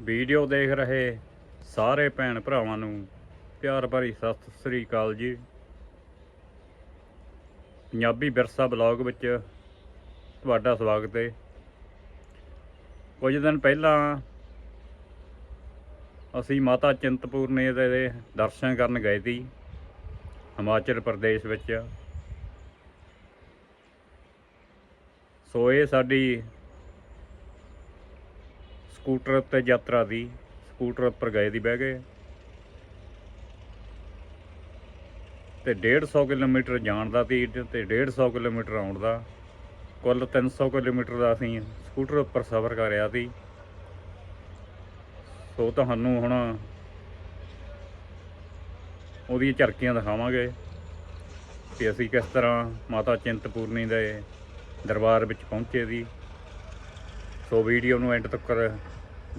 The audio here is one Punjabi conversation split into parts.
ਵੀਡੀਓ ਦੇਖ ਰਹੇ ਸਾਰੇ ਭੈਣ ਭਰਾਵਾਂ ਨੂੰ ਪਿਆਰ ਭਰੀ ਸਤਿ ਸ੍ਰੀ ਅਕਾਲ ਜੀ। ਪੰਜਾਬੀ ਵਿਰਸਾ ਬਲੌਗ ਵਿੱਚ ਤੁਹਾਡਾ ਸਵਾਗਤ ਹੈ। ਕੁਝ ਦਿਨ ਪਹਿਲਾਂ ਅਸੀਂ ਮਾਤਾ ਚਿੰਤਪੂਰਨੀ ਦੇ ਦਰਸ਼ਨ ਕਰਨ ਗਏ ਸੀ ਹਿਮਾਚਲ ਪ੍ਰਦੇਸ਼ ਵਿੱਚ। ਸੋ ਇਹ ਸਾਡੀ ਸਕੂਟਰ ਉੱਤੇ ਯਾਤਰਾ ਦੀ, ਸਕੂਟਰ ਉੱਪਰ ਗਏ ਦੀ ਬਹਿ ਗਏ। ਤੇ 150 ਕਿਲੋਮੀਟਰ ਜਾਣ ਦਾ ਸੀ ਤੇ 150 ਕਿਲੋਮੀਟਰ ਆਉਣ ਦਾ। ਕੁੱਲ 300 ਕਿਲੋਮੀਟਰ ਦਾ ਅਸੀਂ ਸਕੂਟਰ ਉੱਪਰ ਸਫ਼ਰ ਕਰਿਆ ਸੀ। ਸੋ ਤੁਹਾਨੂੰ ਹੁਣ ਉਹਦੀਆਂ ਝਰਕੀਆਂ ਦਿਖਾਵਾਂਗੇ ਕਿ ਅਸੀਂ ਕਿਸ ਤਰ੍ਹਾਂ ਮਾਤਾ ਚਿੰਤਪੂਰਨੀ ਦੇ ਦਰਬਾਰ ਵਿੱਚ ਪਹੁੰਚੇ ਸੀ। ਸੋ ਵੀਡੀਓ ਨੂੰ ਐਂਡ ਤੱਕ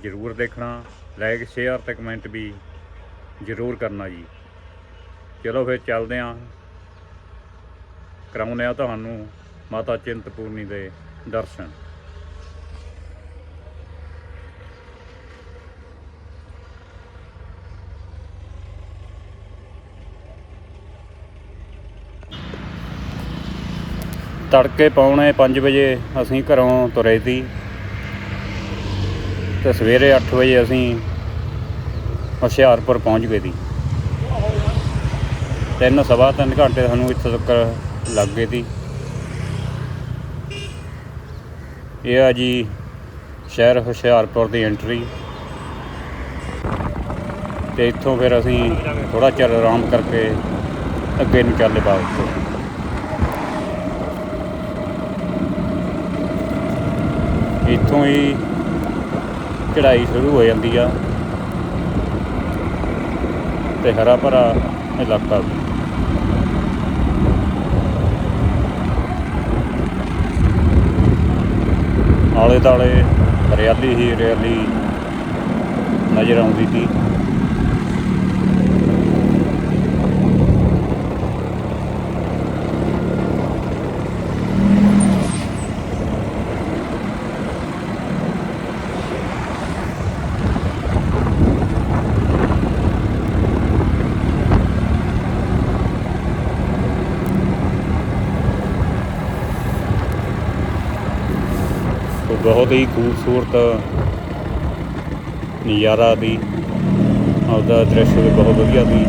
ਜ਼ਰੂਰ ਦੇਖਣਾ ਲਾਈਕ ਸ਼ੇਅਰ ਤੇ ਕਮੈਂਟ ਵੀ ਜ਼ਰੂਰ ਕਰਨਾ ਜੀ। ਚਲੋ ਫਿਰ ਚੱਲਦੇ ਆਂ। ਕਰਾਉਂਦੇ ਆ ਤੁਹਾਨੂੰ ਮਾਤਾ ਚਿੰਤਪੂਰਨੀ ਦੇ ਦਰਸ਼ਨ। ਤੜਕੇ ਪੌਣੇ 5 ਵਜੇ ਅਸੀਂ ਘਰੋਂ ਤੁਰੇ ਸੀ। ਤੇ ਸਵੇਰੇ 8 ਵਜੇ ਅਸੀਂ ਹੁਸ਼ਿਆਰਪੁਰ ਪਹੁੰਚ ਗਏ ਸੀ। ਤਿੰਨ, ਸਵਾ ਤਿੰਨ ਘੰਟੇ ਸਾਨੂੰ ਇੱਥੇ ਤੱਕ ਲੱਗ ਗਏ ਸੀ। ਇਹ ਆ ਜੀ ਸ਼ਹਿਰ ਹੁਸ਼ਿਆਰਪੁਰ ਦੀ ਐਂਟਰੀ ਤੇ ਇੱਥੋਂ ਫਿਰ ਅਸੀਂ ਥੋੜਾ ਚਿਰ ਆਰਾਮ ਕਰਕੇ ਅੱਗੇ ਨੂੰ ਚੱਲੇ ਵਾਪਸ ਇੱਥੋਂ ਹੀ ਚੜਾਈ ਸ਼ੁਰੂ ਹੋ ਜਾਂਦੀ ਆ। ਤੇ ਹਰਾ ਭਰਾ ਇਲਾਕਾ। ਵੀ ਆਲੇ ਦਾਲੇ ਹਰਿਆਲੀ ਹੀ ਹਰਿਆਲੀ ਨਜ਼ਰ ਆਉਂਦੀ ਸੀ। ਬਹੁਤ ਹੀ ਖੂਬਸੂਰਤ ਨਜ਼ਾਰਾ ਦੀ, ਆਪਦਾ ਦ੍ਰਿਸ਼ ਵੀ ਬਹੁਤ ਵਧੀਆ ਸੀ।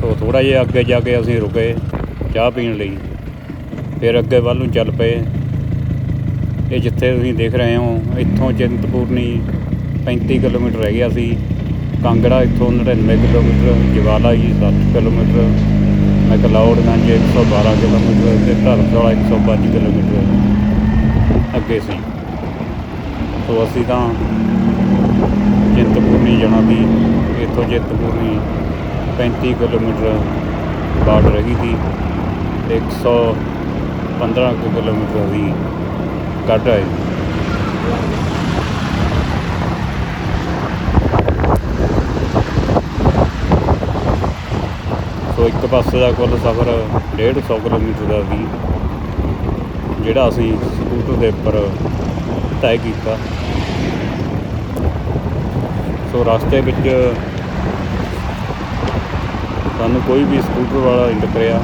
ਤੋ ਥੋੜਾ ਜਿਹਾ ਅੱਗੇ ਜਾ ਕੇ ਅਸੀਂ ਰੁਕੇ ਚਾਹ ਪੀਣ ਲਈ। ਫਿਰ ਅੱਗੇ ਵੱਲ ਨੂੰ ਚੱਲ ਪਏ। ਇਹ ਜਿੱਥੇ ਤੁਸੀਂ ਦੇਖ ਰਹੇ ਹੋ, ਇੱਥੋਂ ਚਿੰਤਪੂਰਨੀ 35 ਕਿਲੋਮੀਟਰ ਰਹਿ ਗਿਆ ਸੀ। ਕਾਂਗੜਾ ਇੱਥੋਂ 99 kilometre, Jwala ji 60 kilometre ਮੈਕਲਾਉਡਗੰਜ 112 kilometre ਤੇ ਧਰਮਸ਼ਾਲਾ 105 ਕਿਲੋਮੀਟਰ ਅੱਗੇ ਸੀ। ਸੋ ਅਸੀਂ ਤਾਂ ਚਿੰਤਪੂਰਨੀ ਜਾਣਾ ਸੀ। ਇੱਥੋਂ ਚਿੰਤਪੂਰਨੀ 35 ਕਿਲੋਮੀਟਰ ਬਾੜ ਰਹੀ ਸੀ। ਤੇ 115 ਕੁ ਕਿਲੋਮੀਟਰ ਅਸੀਂ ਕੱਢ ਆਏ। ਇੱਕ ਪਾਸੇ ਦਾ ਕੁੱਲ ਸਫ਼ਰ 150 ਕਿਲੋਮੀਟਰ ਦਾ ਸੀ, ਜਿਹੜਾ ਅਸੀਂ ਸਕੂਟਰ ਦੇ ਉੱਪਰ ਤੈਅ ਕੀਤਾ। ਸੋ ਰਸਤੇ ਵਿੱਚ ਸਾਨੂੰ ਕੋਈ ਵੀ ਸਕੂਟਰ ਵਾਲਾ ਨਹੀਂ ਟੱਕਰਿਆ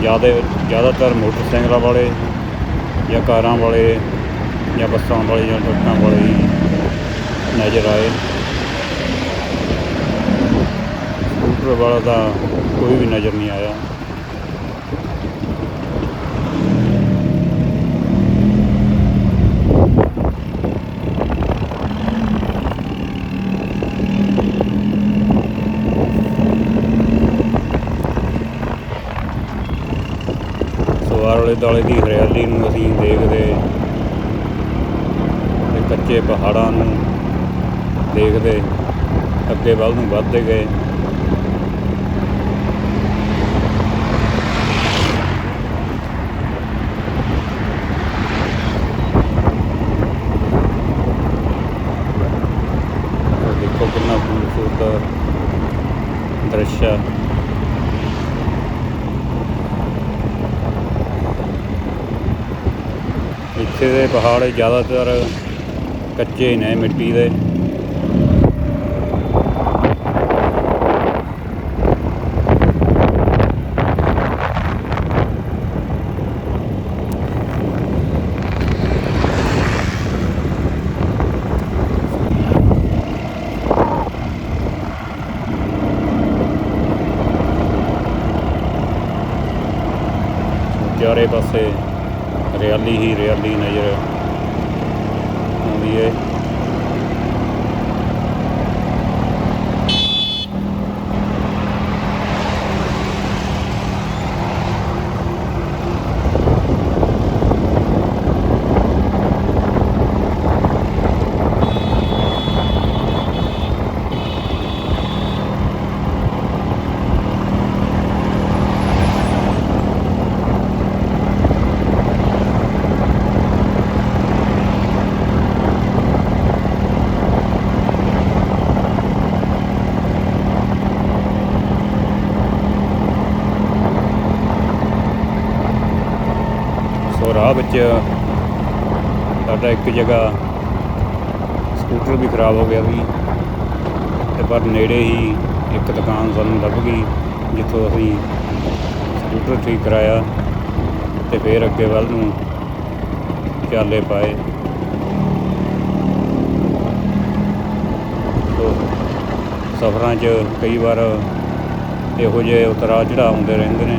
ਜ਼ਿਆਦਾ ਜ਼ਿਆਦਾਤਰ ਮੋਟਰਸਾਈਕਲਾਂ ਵਾਲੇ ਜਾਂ ਕਾਰਾਂ ਵਾਲੇ ਜਾਂ ਬੱਸਾਂ ਵਾਲੇ ਜਾਂ ਟਰੱਕਾਂ ਵਾਲੇ ਨਜ਼ਰ ਆਏ। ਸਕੂਟਰ ਵਾਲਾ ਤਾਂ ਕੋਈ ਵੀ ਨਜ਼ਰ ਨਹੀਂ ਆਇਆ। ਸੋ ਆਲੇ ਦੁਆਲੇ ਦੀ ਹਰਿਆਲੀ ਨੂੰ ਅਸੀਂ ਦੇਖਦੇ ਤੇ ਕੱਚੇ ਪਹਾੜਾਂ ਨੂੰ ਦੇਖਦੇ, ਅੱਗੇ ਵੱਲ ਨੂੰ ਵੱਧਦੇ ਗਏ ਖੂਬਸੂਰਤ ਦ੍ਰਿਸ਼ ਆ ਇੱਥੇ ਦੇ ਪਹਾੜ ਜ਼ਿਆਦਾਤਰ ਕੱਚੇ ਨੇ ਮਿੱਟੀ ਦੇ। ਚਾਰੇ ਪਾਸੇ ਹਰਿਆਲੀ ਹੀ ਹਰਿਆਲੀ ਨਜ਼ਰ ਆਉਂਦੀ ਹੈ ਸੋ ਰਾਹ ਵਿੱਚ ਸਾਡਾ ਇੱਕ ਜਗ੍ਹਾ ਸਕੂਟਰ ਵੀ ਖਰਾਬ ਹੋ ਗਿਆ ਸੀ ਤੇ ਪਰ ਨੇੜੇ ਹੀ ਇੱਕ ਦੁਕਾਨ ਸਾਨੂੰ ਲੱਭ ਗਈ, ਜਿੱਥੋਂ ਅਸੀਂ ਸਕੂਟਰ ਠੀਕ ਕਰਾਇਆ ਤੇ ਫਿਰ ਅੱਗੇ ਵੱਲ ਨੂੰ ਚਾਲੇ ਪਾਏ। ਸਫ਼ਰਾਂ 'ਚ ਕਈ ਵਾਰ ਇਹੋ ਜਿਹੇ ਉਤਰਾਅ ਚੜਾਅ ਹੁੰਦੇ ਰਹਿੰਦੇ ਨੇ।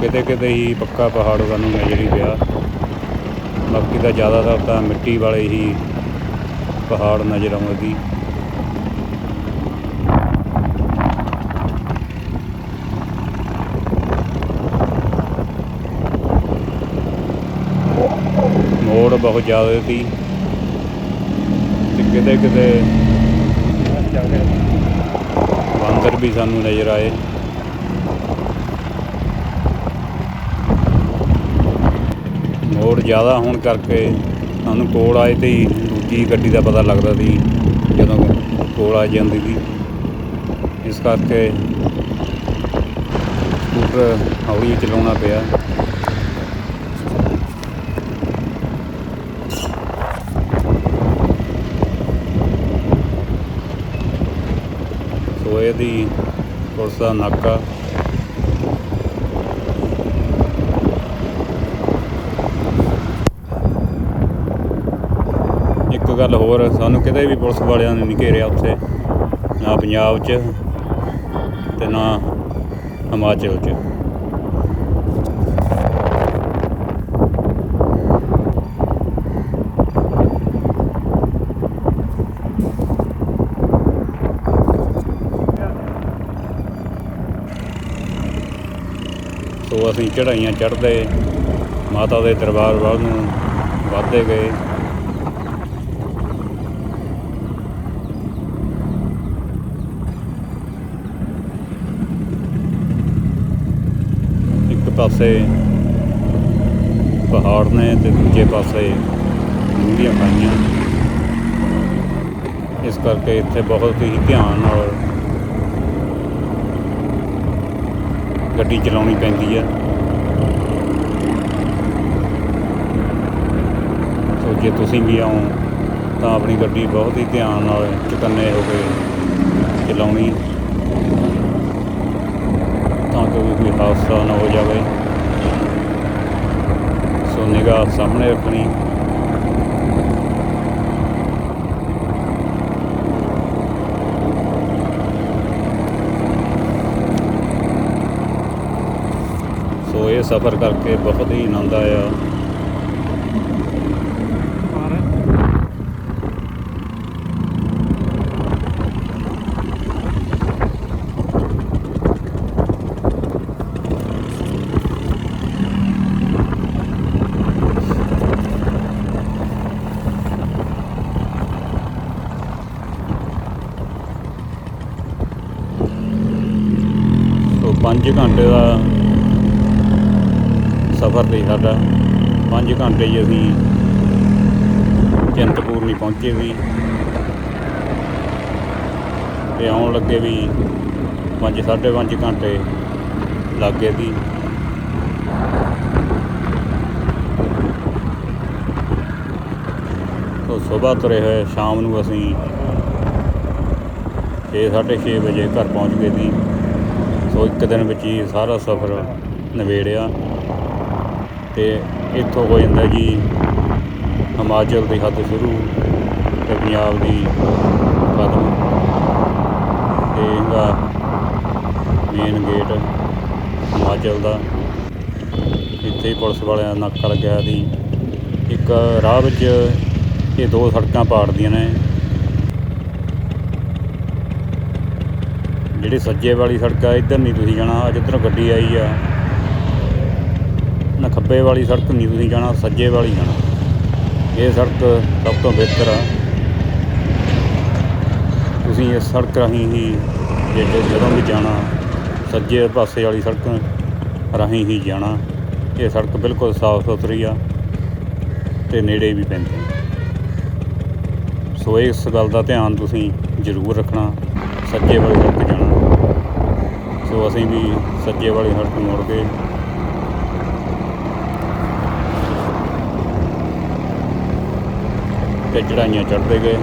ਕਿਤੇ ਕਿਤੇ ਹੀ ਪੱਕਾ ਪਹਾੜ ਸਾਨੂੰ ਨਜ਼ਰ ਹੀ ਪਿਆ। ਬਾਕੀ ਤਾਂ ਜ਼ਿਆਦਾਤਰ ਤਾਂ ਮਿੱਟੀ ਵਾਲੇ ਹੀ ਪਹਾੜ ਨਜ਼ਰ ਆਉਂਦੇ। ਸੀ ਮੋੜ ਬਹੁਤ ਜ਼ਿਆਦਾ ਸੀ। ਤੇ ਕਿਤੇ ਕਿਤੇ ਬਾਂਦਰ ਵੀ ਸਾਨੂੰ ਨਜ਼ਰ ਆਏ। ਮੋੜ ਜ਼ਿਆਦਾ ਹੋਣ ਕਰਕੇ ਸਾਨੂੰ ਕੋਲ ਆਏ ਤੇ ਹੀ ਦੂਜੀ ਗੱਡੀ ਦਾ ਪਤਾ ਲੱਗਦਾ ਸੀ, ਜਦੋਂ ਕੋਲ ਆ ਜਾਂਦੀ ਸੀ। ਇਸ ਕਰਕੇ ਸਕੂਟਰ ਹੌਲੀ ਚਲਾਉਣਾ ਪਿਆ। ਸੋ ਇਹਦੀ ਪੁਲਿਸ ਦਾ ਨਾਕਾ ਇੱਕ ਗੱਲ ਹੋਰ, ਸਾਨੂੰ ਕਿਤੇ ਵੀ ਪੁਲਿਸ ਵਾਲਿਆਂ ਨੇ ਨਹੀਂ ਘੇਰਿਆ ਉੱਥੇ, ਨਾ ਪੰਜਾਬ 'ਚ ਤੇ ਨਾ ਹਿਮਾਚਲ 'ਚ। ਸੋ ਅਸੀਂ ਚੜਾਈਆਂ ਚੜ੍ਹਦੇ, ਮਾਤਾ ਦੇ ਦਰਬਾਰ ਵੱਲ ਨੂੰ ਵੱਧਦੇ ਗਏ ਇੱਕ ਪਾਸੇ ਪਹਾੜ ਨੇ ਤੇ ਦੂਜੇ ਪਾਸੇ ਡੂੰਘੀਆਂ ਖਾਈਆਂ ਇਸ ਕਰਕੇ ਇੱਥੇ ਬਹੁਤ ਹੀ ਧਿਆਨ ਨਾਲ ਗੱਡੀ ਚਲਾਉਣੀ ਪੈਂਦੀ ਹੈ ਸੋ ਜੇ ਤੁਸੀਂ ਵੀ ਆਓ, ਤਾਂ ਆਪਣੀ ਗੱਡੀ ਬਹੁਤ ਹੀ ਧਿਆਨ ਨਾਲ ਚੁਕੰਨੇ ਹੋ ਕੇ ਚਲਾਉਣੀ। ਤਾਂ ਕਿ ਕੋਈ ਹਾਦਸਾ ਨਾ ਹੋ ਜਾਵੇ। ਸੋ ਨਿਗਾਹ ਸਾਹਮਣੇ ਰੱਖਣੀ। ਸੋ ਇਹ ਸਫ਼ਰ ਕਰਕੇ ਬਹੁਤ ਹੀ ਆਨੰਦ ਆਇਆ ਸੋ 5 ਘੰਟੇ ਦਾ ਸਫ਼ਰ ਸੀ ਸਾਡਾ। 5 ਘੰਟੇ 'ਚ ਅਸੀਂ ਚਿੰਤਪੂਰਨੀ ਪਹੁੰਚੇ ਵੀ ਤੇ ਆਉਣ ਲੱਗੇ ਵੀ 5 5.5 ਘੰਟੇ ਲੱਗ ਗਏ ਸੀ। ਤੋਂ ਸਵੇਰ ਤੁਰੇ ਹੋਏ ਸ਼ਾਮ ਨੂੰ ਅਸੀਂ 6:30 ਵਜੇ ਘਰ ਪਹੁੰਚ ਗਏ ਸੀ। ਸੋ ਇੱਕ ਦਿਨ ਵਿੱਚ ਹੀ ਸਾਰਾ ਸਫ਼ਰ ਨਿਬੇੜਿਆ ਤੇ ਇੱਥੋਂ ਹੋ ਜਾਂਦਾ ਜੀ ਹਿਮਾਚਲ ਦੀ ਹੱਦ ਸ਼ੁਰੂ ਤੇ ਪੰਜਾਬ ਦੀ ਖਤਮ। ਤੇ ਇਹਦਾ ਮੇਨ ਗੇਟ ਹਿਮਾਚਲ ਦਾ। ਇੱਥੇ ਹੀ ਪੁਲਿਸ ਵਾਲਿਆਂ ਦਾ ਨਾਕਾ ਲੱਗਿਆ ਸੀ। ਇੱਕ ਰਾਹ ਵਿੱਚ ਇਹ ਦੋ ਸੜਕਾਂ ਪਾੜਦੀਆਂ ਨੇ। ਜਿਹੜੀ ਸੱਜੇ ਵਾਲੀ ਸੜਕ ਆ, ਇੱਧਰ ਨਹੀਂ ਤੁਸੀਂ ਜਾਣਾ ਅੱਜ ਇੱਧਰੋਂ ਗੱਡੀ ਆਈ ਆ, ਨਾ ਖੱਬੇ ਵਾਲੀ ਸੜਕ ਨਹੀਂ ਤੁਸੀਂ ਜਾਣਾ, ਸੱਜੇ ਵਾਲੀ ਜਾਣਾ। ਇਹ ਸੜਕ ਸਭ ਤੋਂ ਬਿਹਤਰ ਆ। ਤੁਸੀਂ ਇਸ ਸੜਕ ਰਾਹੀਂ ਹੀ ਜੇ ਜਦੋਂ ਵੀ ਜਾਣਾ, ਸੱਜੇ ਪਾਸੇ ਵਾਲੀ ਸੜਕ ਰਾਹੀਂ ਹੀ ਜਾਣਾ। ਇਹ ਸੜਕ ਬਿਲਕੁਲ ਸਾਫ਼ ਸੁਥਰੀ ਆ ਤੇ ਨੇੜੇ ਵੀ ਪੈਂਦੀ ਸੋ ਇਸ ਗੱਲ ਦਾ ਧਿਆਨ ਤੁਸੀਂ ਜ਼ਰੂਰ ਰੱਖਣਾ, ਸੱਜੇ ਵਾਲੀ ਸੜਕ ਜਾਣਾ। ਸੋ ਅਸੀਂ ਵੀ ਸੱਜੇ ਵਾਲੀ ਸੜਕ ਮੁੜ ਗਏ। ਤੇ ਚੜਾਈਆਂ ਚੜ੍ਹਦੇ ਗਏ।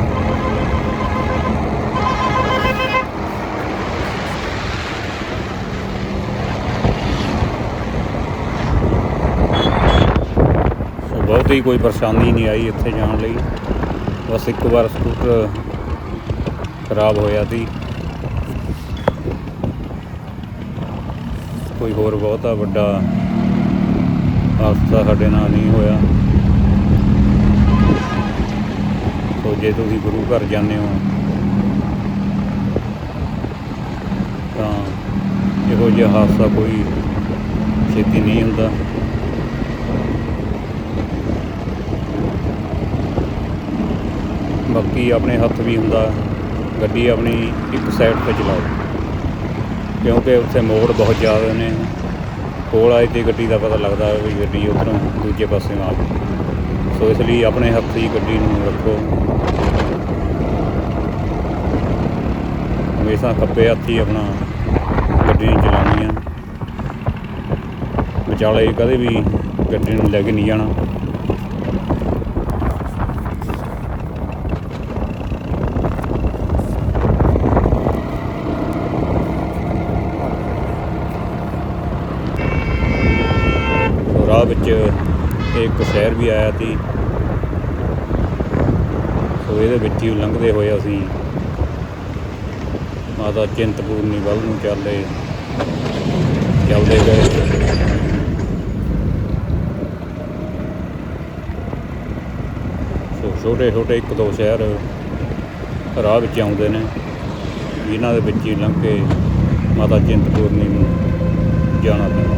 ਸੋ ਬਹੁਤ ਹੀ ਕੋਈ ਪਰੇਸ਼ਾਨੀ ਨਹੀਂ ਆਈ ਇੱਥੇ ਜਾਣ ਲਈ। ਬਸ ਇੱਕ ਵਾਰ ਸਕੂਟਰ ਖਰਾਬ ਹੋਇਆ ਸੀ। ਕੋਈ ਹੋਰ ਬਹੁਤਾ ਵੱਡਾ ਹਾਦਸਾ ਸਾਡੇ ਨਾਲ ਨਹੀਂ ਹੋਇਆ। ਸੋ ਜੇ ਤੁਸੀਂ ਗੁਰੂ ਘਰ ਜਾਂਦੇ ਹੋ, ਤਾਂ ਇਹੋ ਜਿਹਾ ਹਾਦਸਾ ਕੋਈ ਛੇਤੀ ਨਹੀਂ ਹੁੰਦਾ। ਬਾਕੀ ਆਪਣੇ ਹੱਥ ਵੀ ਹੁੰਦਾ, ਗੱਡੀ ਆਪਣੀ ਇੱਕ ਸਾਈਡ ਤੇ ਚਲਾਓ। ਕਿਉਂਕਿ ਉੱਥੇ ਮੋੜ ਬਹੁਤ ਜ਼ਿਆਦਾ ਨੇ। ਕੋਲ ਆਏ ਤੇ ਗੱਡੀ ਦਾ ਪਤਾ ਲੱਗਦਾ ਵੀ ਗੱਡੀ ਉੱਧਰੋਂ ਦੂਜੇ ਪਾਸੇ ਆ ਗਈ। ਸੋ ਇਸ ਲਈ ਆਪਣੇ ਹੱਥ ਹੀ ਗੱਡੀ ਨੂੰ ਰੱਖੋ। ਹਮੇਸ਼ਾ ਖੱਬੇ ਹੱਥੀ ਆਪਣਾ ਗੱਡੀ ਨੂੰ ਚਲਾਉਣੀ ਆ। ਵਿਚਾਲੇ ਕਦੇ ਵੀ ਗੱਡੀ ਨੂੰ ਲੈ ਕੇ ਨਹੀਂ ਜਾਣਾ ਸੋ ਰਾਹ ਵਿੱਚ ਇੱਕ ਸ਼ਹਿਰ ਵੀ ਆਇਆ ਸੀ। ਸੋ ਇਹਦੇ ਵਿੱਚ ਹੀ ਲੰਘਦੇ ਹੋਏ ਅਸੀਂ ਮਾਤਾ ਚਿੰਤਪੂਰਨੀ ਵੱਲ ਨੂੰ ਚੱਲੇ। ਚੱਲਦੇ ਗਏ। ਸੋ ਛੋਟੇ ਛੋਟੇ ਇੱਕ ਦੋ ਸ਼ਹਿਰ ਰਾਹ ਵਿੱਚ ਆਉਂਦੇ ਨੇ ਇਹਨਾਂ ਦੇ ਵਿੱਚ ਹੀ ਲੰਘ ਕੇ ਮਾਤਾ ਚਿੰਤਪੂਰਨੀ ਨੂੰ ਜਾਣਾ ਪੈਂਦਾ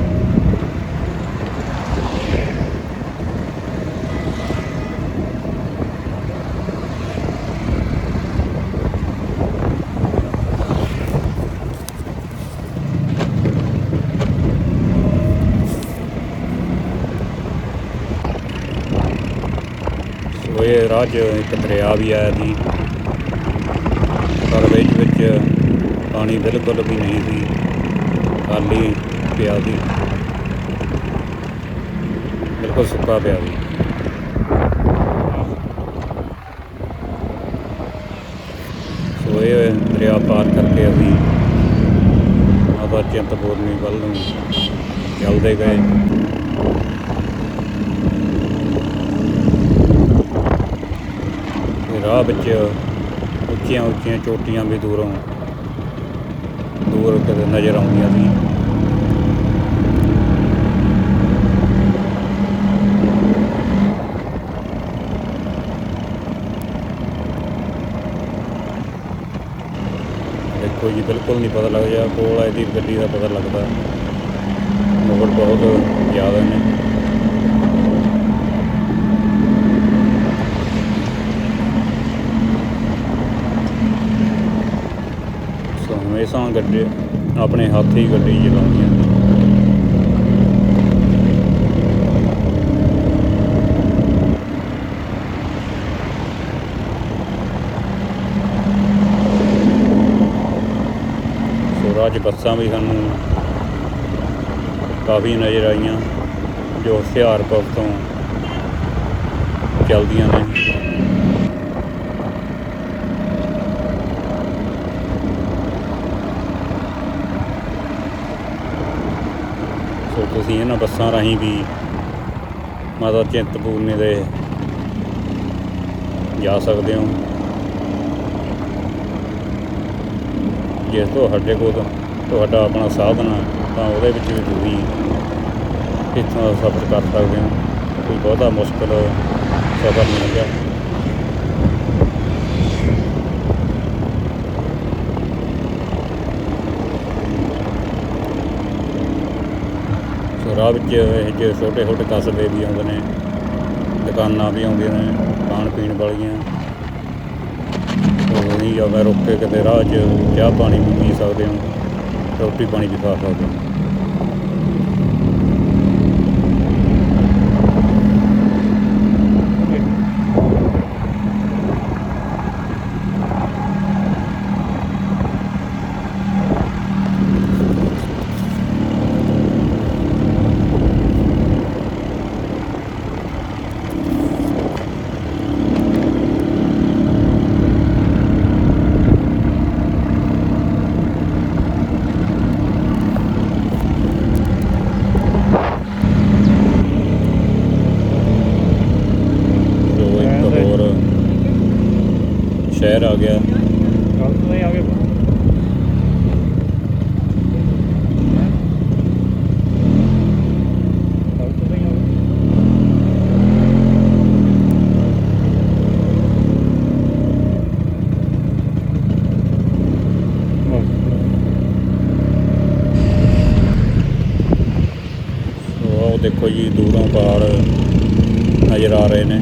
ਸੋ ਇਹ ਰਾਹ 'ਚ ਇੱਕ ਦਰਿਆ ਵੀ ਆਇਆ ਸੀ। ਪਰ ਵਿੱਚ ਵਿੱਚ ਪਾਣੀ ਬਿਲਕੁਲ ਵੀ ਨਹੀਂ ਸੀ। ਖਾਲੀ ਪਿਆ ਸੀ। ਬਿਲਕੁਲ ਸੁੱਕਾ ਪਿਆ ਸੀ। ਸੋ ਇਹ ਦਰਿਆ ਪਾਰ ਕਰਕੇ ਅਸੀਂ ਮਾਤਾ ਚਿੰਤਪੂਰਨੀ ਵੱਲ ਨੂੰ ਚੱਲਦੇ ਗਏ। ਰਾਹ ਵਿੱਚ ਉੱਚੀਆਂ ਉੱਚੀਆਂ ਚੋਟੀਆਂ ਵੀ ਦੂਰੋਂ ਦੂਰ ਕਿਤੇ ਨਜ਼ਰ ਆਉਂਦੀਆਂ ਸੀ। ਦੇਖੋ ਜੀ, ਬਿਲਕੁਲ ਨਹੀਂ ਪਤਾ ਲੱਗ ਜਾ ਕੋਲ ਆਈ ਦੀ ਗੱਡੀ ਦਾ ਪਤਾ ਲੱਗਦਾ। ਮੋੜ ਬਹੁਤ ਜ਼ਿਆਦਾ ਨੇ। ਇਸਾਂ ਗੱਡੇ, ਆਪਣੇ ਹੱਥ ਹੀ ਗੱਡੀ ਚਲਾਉਂਦੀਆਂ ਅੱਜ ਬੱਸਾਂ ਵੀ ਸਾਨੂੰ ਕਾਫੀ ਨਜ਼ਰ ਆਈਆਂ, ਜੋ ਹਥਿਆਰ ਤੋਂ ਚਲਦੀਆਂ ਨੇ। ਤੁਸੀਂ ਇਹਨਾਂ ਬੱਸਾਂ ਰਾਹੀਂ ਵੀ ਮਾਤਾ ਚਿੰਤਪੂਰਨੀ ਦੇ ਜਾ ਸਕਦੇ ਹੋ। ਜੇ ਤੁਹਾਡੇ ਕੋਲ ਤੁਹਾਡਾ ਆਪਣਾ ਸਾਧਨ ਆ, ਤਾਂ ਉਹਦੇ ਵਿੱਚ ਵੀ ਤੁਸੀਂ ਇੱਥੋਂ ਦਾ ਸਫ਼ਰ ਕਰ ਸਕਦੇ ਹੋ। ਕੋਈ ਬਹੁਤਾ ਮੁਸ਼ਕਲ ਸਫ਼ਰ ਨਹੀਂ ਹੈਗਾ। ਰਾਹ ਵਿੱਚ ਇਹ ਜਿਹੇ ਛੋਟੇ ਛੋਟੇ ਕਸਬੇ ਵੀ ਆਉਂਦੇ ਨੇ, ਦੁਕਾਨਾਂ ਵੀ ਆਉਂਦੀਆਂ ਨੇ, ਖਾਣ ਪੀਣ ਵਾਲੀਆਂ। ਉਹੀ ਨਹੀਂ ਮੈਂ ਰੁਕ ਕੇ ਕਿਤੇ ਰਾਹ 'ਚ ਚਾਹ ਪਾਣੀ ਵੀ ਪੀ ਸਕਦੇ ਹੋ, ਰੋਟੀ ਪਾਣੀ ਵੀ ਖਾ ਸਕਦੇ ਹੋ ਜੋ ਇੱਕ ਹੋਰ ਸ਼ਹਿਰ ਆ ਗਿਆ ਗਲਤ ਨਹੀਂ ਆ ਗਏ ਗਲਤ ਨਹੀਂ ਆ ਸੋ ਉਹ ਦੇਖੋ ਜੀ ਦੂਰੋਂ ਪਹਾੜ ਨਜ਼ਰ ਆ ਰਹੇ ਨੇ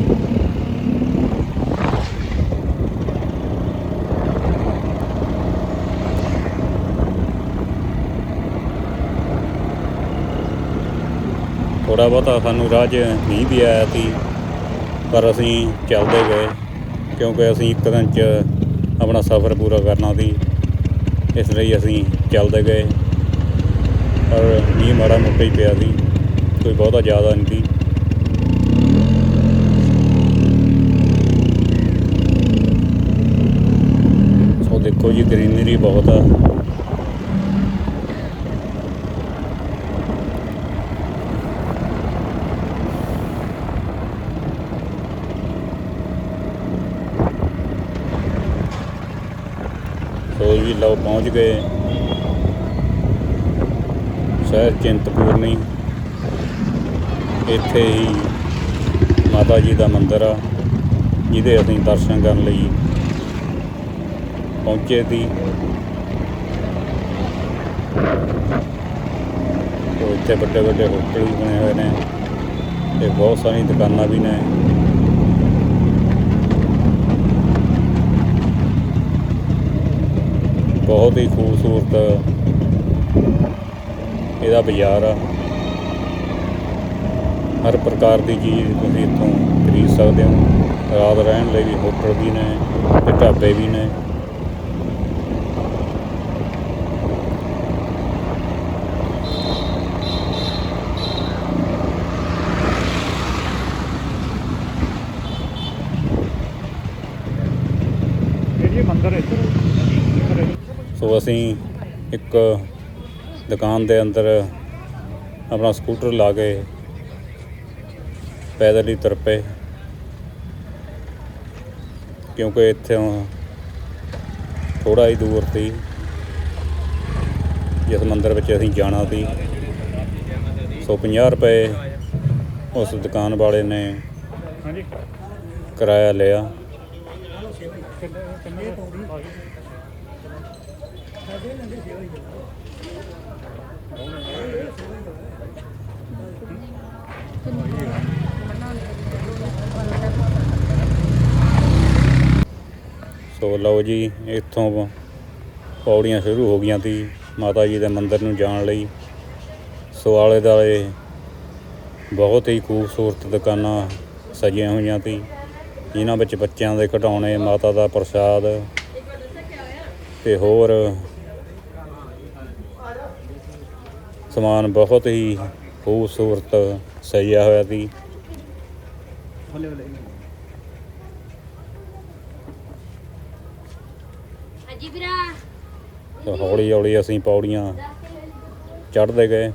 ਥੋੜਾ ਬਹੁਤਾ ਸਾਨੂੰ ਰਾਹ 'ਚ ਨਹੀਂ ਵੀ ਆਇਆ ਸੀ, ਪਰ ਅਸੀਂ ਚੱਲਦੇ ਗਏ, ਕਿਉਂਕਿ ਅਸੀਂ ਇੱਕ ਦਿਨ 'ਚ ਆਪਣਾ ਸਫ਼ਰ ਪੂਰਾ ਕਰਨਾ ਸੀ, ਇਸ ਲਈ ਅਸੀਂ ਚੱਲਦੇ ਗਏ। ਪਰ ਮੀਂਹ ਮਾੜਾ ਮੋਟਾ ਹੀ ਪਿਆ ਸੀ, ਕੋਈ ਬਹੁਤਾ ਜ਼ਿਆਦਾ ਨਹੀਂ ਸੀ। ਦੇਖੋ ਜੀ ਗ੍ਰੀਨਰੀ ਬਹੁਤ ਆ ਸੋ ਜੀ ਲਓ ਪਹੁੰਚ ਗਏ। ਸ਼ਹਿਰ ਚਿੰਤਪੂਰਨੀ ਇੱਥੇ ਹੀ ਮਾਤਾ ਜੀ ਦਾ ਮੰਦਿਰ ਆ, ਜਿਹਦੇ ਅਸੀਂ ਦਰਸ਼ਨ ਕਰਨ ਲਈ ਪਹੁੰਚੇ ਸੀ। ਇੱਥੇ ਵੱਡੇ ਵੱਡੇ ਹੋਟਲ ਵੀ ਬਣੇ ਹੋਏ ਨੇ। ਤੇ ਬਹੁਤ ਸਾਰੀਆਂ ਦੁਕਾਨਾਂ ਵੀ ਨੇ। ਬਹੁਤ ਹੀ ਖੂਬਸੂਰਤ ਇਹਦਾ ਬਾਜ਼ਾਰ ਆ। ਹਰ ਪ੍ਰਕਾਰ ਦੀ ਚੀਜ਼ ਤੁਸੀਂ ਇੱਥੋਂ ਖਰੀਦ ਸਕਦੇ ਹੋ। ਰਾਤ ਰਹਿਣ ਲਈ ਵੀ ਹੋਟਲ ਵੀ ਨੇ ਤੇ ਢਾਬੇ ਵੀ ਨੇ। ਇਹ ਜੀ ਇੱਧਰ ਸੋ ਅਸੀਂ ਇੱਕ ਦੁਕਾਨ ਦੇ ਅੰਦਰ ਆਪਣਾ ਸਕੂਟਰ ਲਾ ਕੇ ਪੈਦਲ ਹੀ ਤੁਰ ਪਏ। ਕਿਉਂਕਿ ਇੱਥੋਂ ਥੋੜਾ ਹੀ ਦੂਰ ਸੀ। ਜਿਸ ਮੰਦਿਰ ਵਿੱਚ ਅਸੀਂ ਜਾਣਾ ਸੀ। ਸੋ 50 ਰੁਪਏ ਉਸ ਦੁਕਾਨ ਵਾਲੇ ਨੇ ਹਾਂਜੀ। ਕਿਰਾਇਆ ਲਿਆ ਕਿੰਨੇ ਕਿੰਨੇ ਪੌੜੀ ਆ ਗਈ ਸੋ ਲਓ ਜੀ, ਇੱਥੋਂ ਪੌੜੀਆਂ ਸ਼ੁਰੂ ਹੋ ਗਈਆਂ ਸੀ ਮਾਤਾ ਜੀ ਦੇ ਮੰਦਿਰ ਨੂੰ ਜਾਣ ਲਈ। ਸੋ ਆਲੇ ਦੁਆਲੇ ਬਹੁਤ ਹੀ ਖੂਬਸੂਰਤ ਦੁਕਾਨਾਂ ਸਜੀਆਂ ਹੋਈਆਂ ਸੀ ਜਿਨ੍ਹਾਂ ਵਿੱਚ ਬੱਚਿਆਂ ਦੇ ਖਿਡੌਣੇ, ਮਾਤਾ ਦਾ ਪ੍ਰਸ਼ਾਦ ਤੇ ਹੋਰ ਸਮਾਨ ਬਹੁਤ ਹੀ ਖੂਬਸੂਰਤ ਸਜਿਆ ਹੋਇਆ ਸੀ। ਹੌਲੀ ਹੌਲੀ ਅਸੀਂ ਪੌੜੀਆਂ ਚੜ੍ਹਦੇ ਗਏ।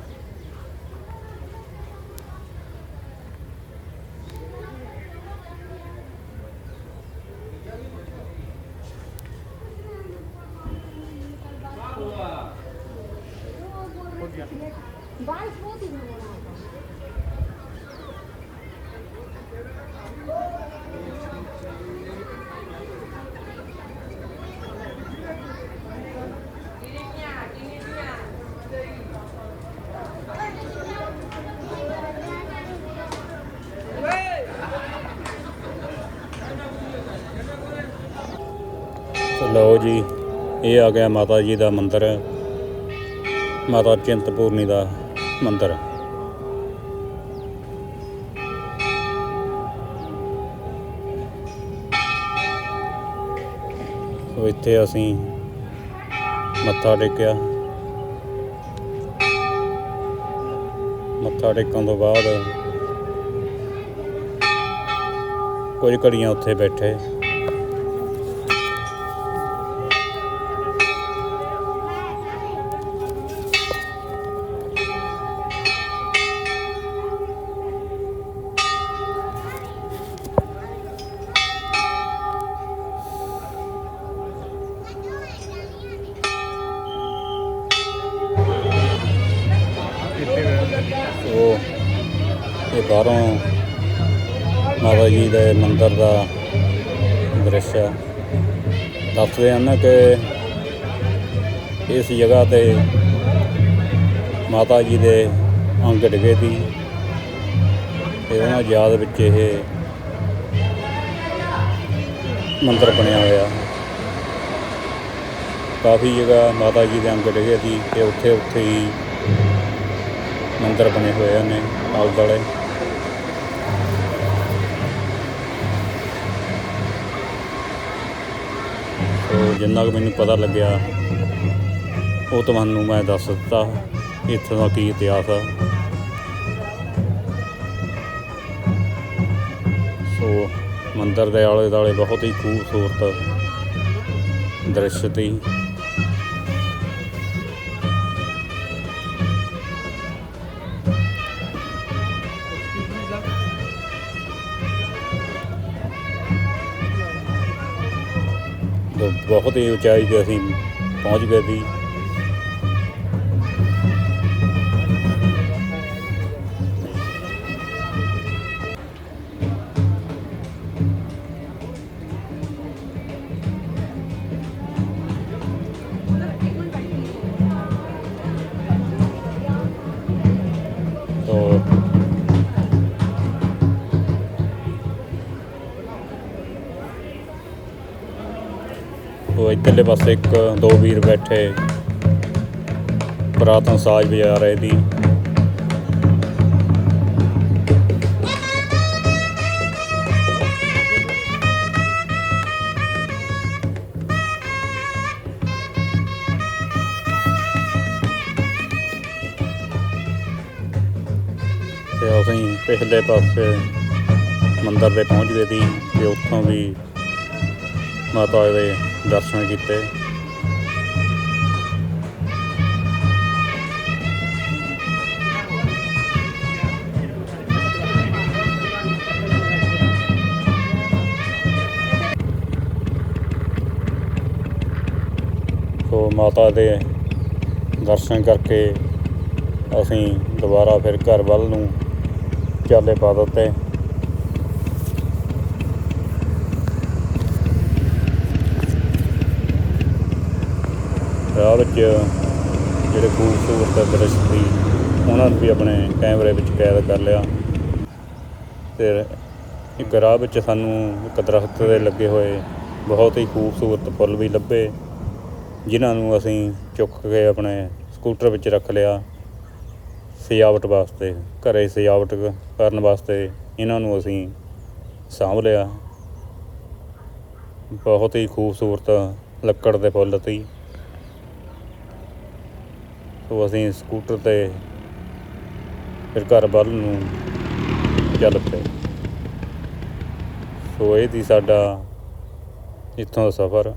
ਬਾਰਿਸ਼ ਬਹੁਤ ਹੀ ਲਓ ਜੀ ਇਹ ਆ ਗਿਆ ਮਾਤਾ ਜੀ ਦਾ ਮੰਦਿਰ। ਮਾਤਾ ਚਿੰਤਪੂਰਨੀ ਦਾ ਮੰਦਿਰ। ਸੋ ਇੱਥੇ ਅਸੀਂ ਮੱਥਾ ਟੇਕਿਆ। ਮੱਥਾ ਟੇਕਣ ਤੋਂ ਬਾਅਦ ਕੁਝ ਘੜੀਆਂ ਉੱਥੇ ਬੈਠੇ। ਦੱਸਦੇ ਹਨ ਕਿ ਇਸ ਜਗ੍ਹਾ ਤੇ ਮਾਤਾ ਜੀ ਦੇ ਅੰਗ ਡਿੱਗੇ ਸੀ। ਤੇ ਉਹਨਾਂ ਯਾਦ ਵਿੱਚ ਇਹ ਮੰਦਰ ਬਣਿਆ ਹੋਇਆ। ਕਾਫੀ ਜਗ੍ਹਾ ਮਾਤਾ ਜੀ ਦੇ ਅੰਗ ਡਿੱਗੇ ਸੀ ਤੇ ਉੱਥੇ ਉੱਥੇ ਹੀ ਮੰਦਰ ਬਣੇ ਹੋਏ ਨੇ ਆਲੇ ਦੁਆਲੇ ਸੋ ਜਿੰਨਾ ਕੁ ਮੈਨੂੰ ਪਤਾ ਲੱਗਿਆ, ਉਹ ਤੁਹਾਨੂੰ ਮੈਂ ਦੱਸ ਦਿੱਤਾ ਇੱਥੋਂ ਦਾ ਕੀ ਇਤਿਹਾਸ ਆ। ਸੋ ਮੰਦਰ ਦੇ ਆਲੇ ਦੁਆਲੇ ਬਹੁਤ ਹੀ ਖੂਬਸੂਰਤ ਦ੍ਰਿਸ਼ ਤੇ ਬਹੁਤ ਹੀ ਉਚਾਈ ਤੇ ਅਸੀਂ ਪਹੁੰਚ ਗਏ ਸੀ। ਉਹ ਪਾਸੇ ਇੱਕ, ਦੋ ਵੀਰ ਬੈਠੇ। ਪੁਰਾਤਨ ਸਾਜ਼ ਵਜਾ ਰਹੇ ਸੀ ਤੇ ਅਸੀਂ ਪਿਛਲੇ ਪਾਸੇ ਮੰਦਰ ਦੇ ਪਹੁੰਚ ਗਏ ਸੀ, ਤੇ ਉੱਥੋਂ ਵੀ ਮਾਤਾ ਦੇ ਦਰਸ਼ਨ ਕੀਤੇ। ਸੋ ਮਾਤਾ ਦੇ ਦਰਸ਼ਨ ਕਰਕੇ ਅਸੀਂ ਦੁਬਾਰਾ ਫਿਰ ਘਰ ਵੱਲ ਨੂੰ ਚਾਲੇ ਪਾ ਦਿੱਤੇ। ਰਾਹ ਵਿੱਚ ਜਿਹੜੇ ਖੂਬਸੂਰਤ ਦ੍ਰਿਸ਼ ਸੀ, ਉਹਨਾਂ ਨੂੰ ਵੀ ਆਪਣੇ ਕੈਮਰੇ ਵਿੱਚ ਕੈਦ ਕਰ ਲਿਆ। ਤੇ ਇੱਕ ਰਾਹ ਵਿੱਚ ਸਾਨੂੰ ਇੱਕ ਦਰਖਤ ਦੇ ਲੱਗੇ ਹੋਏ ਬਹੁਤ ਹੀ ਖੂਬਸੂਰਤ ਫੁੱਲ ਵੀ ਲੱਭੇ, ਜਿਨ੍ਹਾਂ ਨੂੰ ਅਸੀਂ ਚੁੱਕ ਕੇ ਆਪਣੇ ਸਕੂਟਰ ਵਿੱਚ ਰੱਖ ਲਿਆ। ਸਜਾਵਟ ਵਾਸਤੇ, ਘਰੇ ਸਜਾਵਟ ਕਰਨ ਵਾਸਤੇ ਇਹਨਾਂ ਨੂੰ ਅਸੀਂ ਸਾਂਭ ਲਿਆ। ਬਹੁਤ ਹੀ ਖੂਬਸੂਰਤ ਲੱਕੜ ਦੇ ਫੁੱਲ ਸੀ। ਸੋ ਅਸੀਂ ਸਕੂਟਰ ਤੇ ਫਿਰ ਘਰ ਵੱਲ ਨੂੰ ਚੱਲ ਪਏ। ਸੋ ਇਹ ਦੀ ਸਾਡਾ ਇੱਥੋਂ ਦਾ ਸਫ਼ਰ।